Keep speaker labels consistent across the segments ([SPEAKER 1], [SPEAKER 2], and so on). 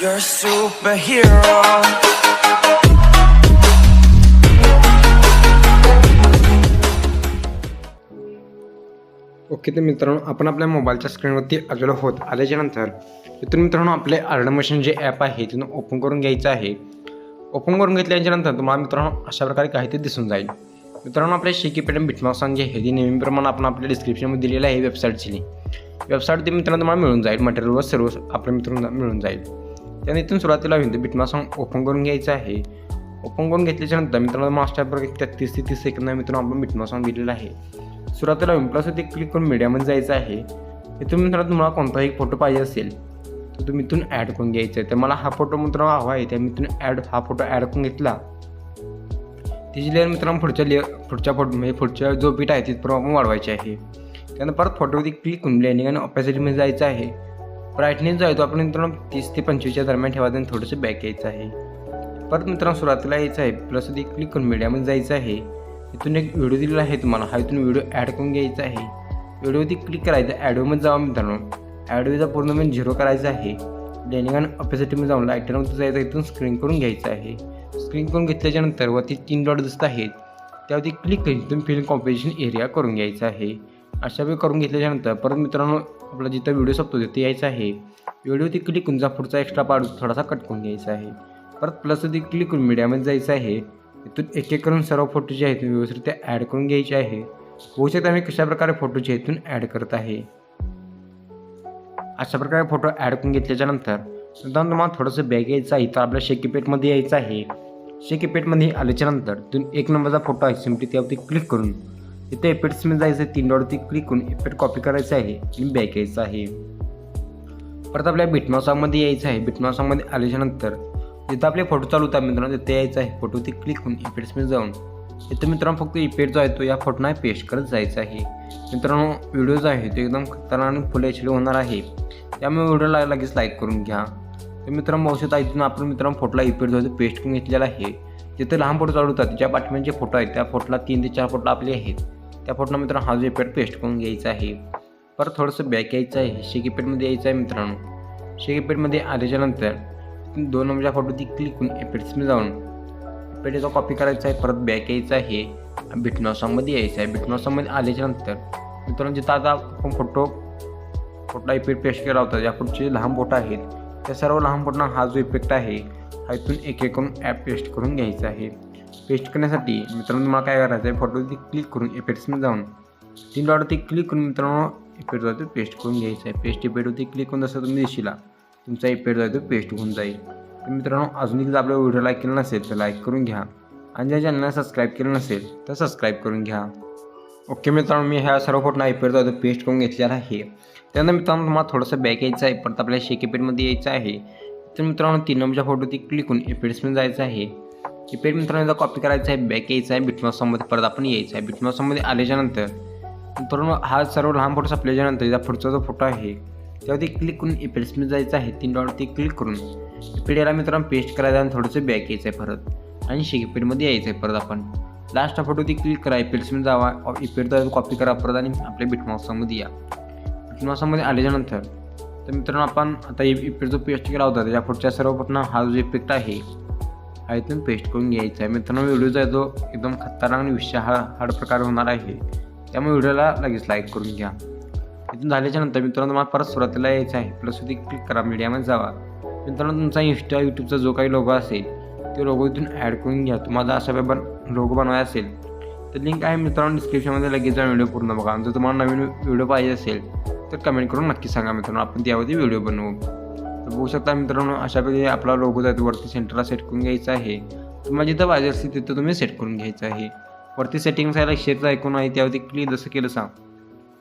[SPEAKER 1] You're a superhero.
[SPEAKER 2] Okay तर मित्रांनो आपण आपल्या मोबाईलच्या स्क्रीनवरती आलेलो होत आल्याच्यानंतर इथून मित्रांनो आपले आर्डर मशीन जे ॲप आहे तिथून ओपन करून घ्यायचं आहे. ओपन करून घेतल्याच्या नंतर तुम्हाला मित्रांनो अशा प्रकारे काहीतरी दिसून जाईल. मित्रांनो आपल्या शेकी पेटम बिटमाक्सान जे आहे ते नेहमीप्रमाणे आपण आपल्या डिस्क्रिप्शनमध्ये दिलेलं आहे वेबसाईटची वेबसाईट ते मित्रांनो तुम्हाला मिळून जाईल. मटेरियलवर सर्व आपल्या मित्रांना मिळून जाईल. त्याने इथून सुरुवातीला होईल बिटमासॉंग ओपन करून घ्यायचं आहे. ओपन करून घेतल्याच्या नंतर मित्रांनो मास्टर एक तेहतीस ते तीस सेकंद मित्रांनो आपण बिटमासॉंग दिलेलं आहे. सुरुवातीला प्लस ते क्लिक करून मीडियामध्ये जायचं आहे. इथून मित्रांनो तुम्हाला कोणताही फोटो पाहिजे असेल तर तुम्ही इथून ॲड करून घ्यायचं आहे. तर मला हा फोटो मित्रांनो हवा आहे त्या मी इथून ॲड हा फोटो ॲड करून घेतला. तिची लेअर मित्रांनो पुढच्या लेअर पुढच्या फोटो म्हणजे पुढच्या जो बीट आहे तिथपर्यंत आपण वाढवायची आहे. त्यानंतर परत फोटोवरती क्लिक करून ब्लेंडिंग आणि ऑपॅसिटीमध्ये जायचं आहे. ब्राईटनेस जो आहे तो आपण मित्रांनो तीस ते पंचवीसच्या दरम्यान ठेवा आणि थोडंसं बॅक यायचं आहे. परत मित्रांनो सुरुवातीला यायचं आहे. प्लस ते क्लिक करून मीडियामध्ये जायचं आहे. इथून एक व्हिडिओ दिलेला आहे तुम्हाला. हा इथून व्हिडिओ ॲड करून घ्यायचा आहे. व्हिडिओवरती क्लिक करायचं. ॲडोमध्ये जावा मित्रांनो. ॲडोचा मेन झिरो करायचा आहे डेनिंग आणि ऑपॅसिटीमध्ये जाऊन लाईटरमध्ये जायचं इथून स्क्रीन करून घ्यायचं आहे. स्क्रीन करून घेतल्याच्यानंतर वरती तीन डॉट दिसत आहेत. त्यावरती क्लिक करून इथून फिल्म कॉम्पिटिशन एरिया करून घ्यायचा आहे. अशा वेळी करून घेतल्याच्यानंतर परत मित्रांनो आपला जिथं व्हिडिओ संपतो तिथे यायचा आहे. व्हिडिओवरती क्लिक करून जा पुढचा एक्स्ट्रा पार्ट थोडासा कट करून घ्यायचा आहे. परत प्लस ती क्लिक करून मीडियामध्ये जायचं आहे. इथून एक एक करून सर्व फोटो जे आहेत व्यवस्थित ते ॲड करून घ्यायचे आहे. होऊ शकते आम्ही कशाप्रकारे फोटो जे इथून ॲड करत आहे. अशा प्रकारे फोटो ॲड करून घेतल्याच्यानंतर सुद्धा तुम्हाला थोडंसं बॅग यायचं आहे. तर आपल्या शेकीपेटमध्ये यायचं आहे. शेकीपेटमध्ये आल्याच्यानंतर तिथून एक नंबरचा फोटो आहे. सिमटी त्यावरती क्लिक करून इथे एपेट्समध्ये जायचं आहे तीन डॉटवरती क्लिक करून एपेट कॉपी करायचं आहे आणि बॅक यायचं आहे. परत आपल्या बिटमासामध्ये यायचं आहे. बिटमासामध्ये आल्याच्यानंतर जिथं आपले फोटो चालू होता मित्रांनो तिथे यायचं आहे. फोटोवरती क्लिक करून इफेक्ट्समध्ये जाऊन इथं मित्रांनो फक्त इफेक्ट जो आहे तो या फोटोना पेस्ट करत जायचा आहे. मित्रांनो व्हिडिओ जो आहे तो एकदम खतरनाक आणि फुल एच डी होणार आहे. त्यामुळे व्हिडिओला लगेच लाईक करून घ्या. तर मित्रांनो औषध इथून आपण मित्रांनो फोटोला इफेक्ट जो आहे तो पेस्ट करून घेतलेला आहे. जिथे लहान फोटो चालू होतात ज्या पाठीमागे फोटो आहेत. त्या फोटोला तीन ते चार फोटो आपले आहेत. त्या फोटोला मित्रांनो हा जो इफेक्ट पेस्ट करून घ्यायचा आहे. परत थोडंसं बॅक यायचं आहे. शेकीपेटमध्ये यायचं आहे मित्रांनो. शेकीपेटमध्ये आल्याच्यानंतर दोन नंबरच्या फोटो ती क्लिक करून इफेक्ट्समध्ये जाऊन इफेक्टचा कॉपी करायचा आहे परत बॅक यायचं आहे. बिटनॉसामध्ये यायचं आहे. बिटनॉसामध्ये आल्याच्यानंतर मित्रांनो जिथं आता आपण फोटो फोटो इफेक्ट पेस्ट केला होता ज्या पुढचे लहान फोटो आहेत त्या सर्व लहान फोटोना हा जो इफेक्ट आहे हा इथून एक एक करून ॲप पेस्ट करून घ्यायचा आहे. पेस्ट करण्यासाठी मित्रांनो तुम्हाला काय करायचं आहे? फोटोवरती क्लिक करून इफेक्ट्समध्ये जाऊन तीन डॉटवरती क्लिक करून मित्रांनो इफेक्ट जो आहे पेस्ट करून घ्यायचं आहे. पेस्ट इफेक्टवरती क्लिक करून जसं तुम्ही दिशीला तुमचा इफेक्ट जो आहे तो पेस्ट होऊन जाईल. तर मित्रांनो अजूनही जर आपल्या व्हिडिओ लाईक केला नसेल तर लाईक करून घ्या. आणि ज्या चॅनलला सबस्क्राईब केलं नसेल तर सबस्क्राईब करून घ्या. ओके मित्रांनो मी ह्या सर्व फोटोना इफेक्ट जो पेस्ट करून घेतलेला आहे. त्यानंतर मित्रांनो तुम्हाला थोडंसं बॅक यायचं आहे. परत आपल्या शेकेपेटमध्ये यायचं आहे. तर मित्रांनो तीन नंबरच्या फोटोवरती क्लिक करून इफेक्ट्समध्ये जायचं आहे. कीपॅड मित्रांनो एकदा कॉपी करायचा आहे बॅक यायचं आहे बिटमॉसमध्ये परत आपण यायचं आहे. बिटमॉसमध्ये आल्याच्यानंतर मित्रांनो हा सर्व लहान फोटो संपल्याच्यानंतर याचा पुढचा जो फोटो आहे त्यावरती क्लिक करून इफेक्ट्समध्ये जायचं आहे तीन डॉटवरती क्लिक करून. इफेक्ट याला मित्रांनो पेस्ट करायचं आणि थोडंसं बॅक यायचं आहे परत. आणि शेकीपेटमध्ये यायचं आहे परत आपण. लास्ट फोटोवरती क्लिक करा इफेक्ट्समध्ये जावा इफेक्ट कॉपी करा परत आणि आपल्या बिटमॉसमध्ये या. बिटमॉसमध्ये आल्याच्यानंतर तर मित्रांनो आपण आता इफेक्ट जो पेस्ट केला होता त्याच्या पुढच्या सर्व हा जो इफेक्ट आहे आहे इथून पेस्ट करून घ्यायचा आहे. मित्रांनो व्हिडिओ जो एकदम खतरनाक आणि विषय हा हाड प्रकार होणार आहे. त्यामुळे व्हिडिओला लगेच लाईक करून घ्या. इथून झाल्याच्यानंतर मित्रांनो तुम्हाला परत सुरुवातीला यायचं आहे. प्लस होती क्लिक करा मीडियामध्ये जावा. मित्रांनो तुमचा इंस्टा यूट्यूबचा जो काही लोगो असेल ते लोगो इथून ॲड करून घ्या. तुम्हाला असा बन लोगो बनवायचा असेल तर लिंक आहे मित्रांनो डिस्क्रिप्शनमध्ये लगेच जाऊन व्हिडिओ पूर्ण बघा. जर तुम्हाला नवीन व्हिडिओ पाहिजे असेल तर कमेंट करून नक्की सांगा मित्रांनो. आपण त्यावरती व्हिडिओ बनवू. बघू शकता मित्रांनो अशापैकी आपला लोगो जातो वरती सेंटरला सेट करून घ्यायचा आहे. तुम्हाला जिथं पाहिजे असेल तिथं तुम्ही सेट करून घ्यायचं आहे. वरती सेटिंग्स आहे शेअरचं ऐकून आहे त्यावरती क्लिक जसं केलं सांग.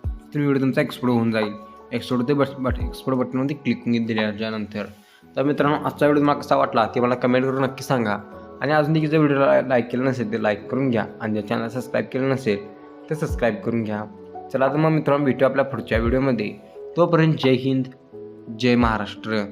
[SPEAKER 2] तर व्हिडिओ तुमचा एक्सपोर्ट होऊन जाईल. एक्सपोर्ट ते बट बट एक्सपोर्ट बटनमध्ये क्लिक दिल्याच्यानंतर तर मित्रांनो आजचा व्हिडिओ तुम्हाला कसा वाटला ते मला कमेंट करून नक्की सांगा. आणि अजून देखील जर व्हिडिओला लाईक केलं नसेल ते लाईक करून घ्या. आणि जर चॅनलला सबस्क्राईब केलं नसेल तर सबस्क्राईब करून घ्या. चला तर मग मित्रांनो भेटू आपल्या पुढच्या व्हिडिओमध्ये तोपर्यंत जय हिंद जय महाराष्ट्र.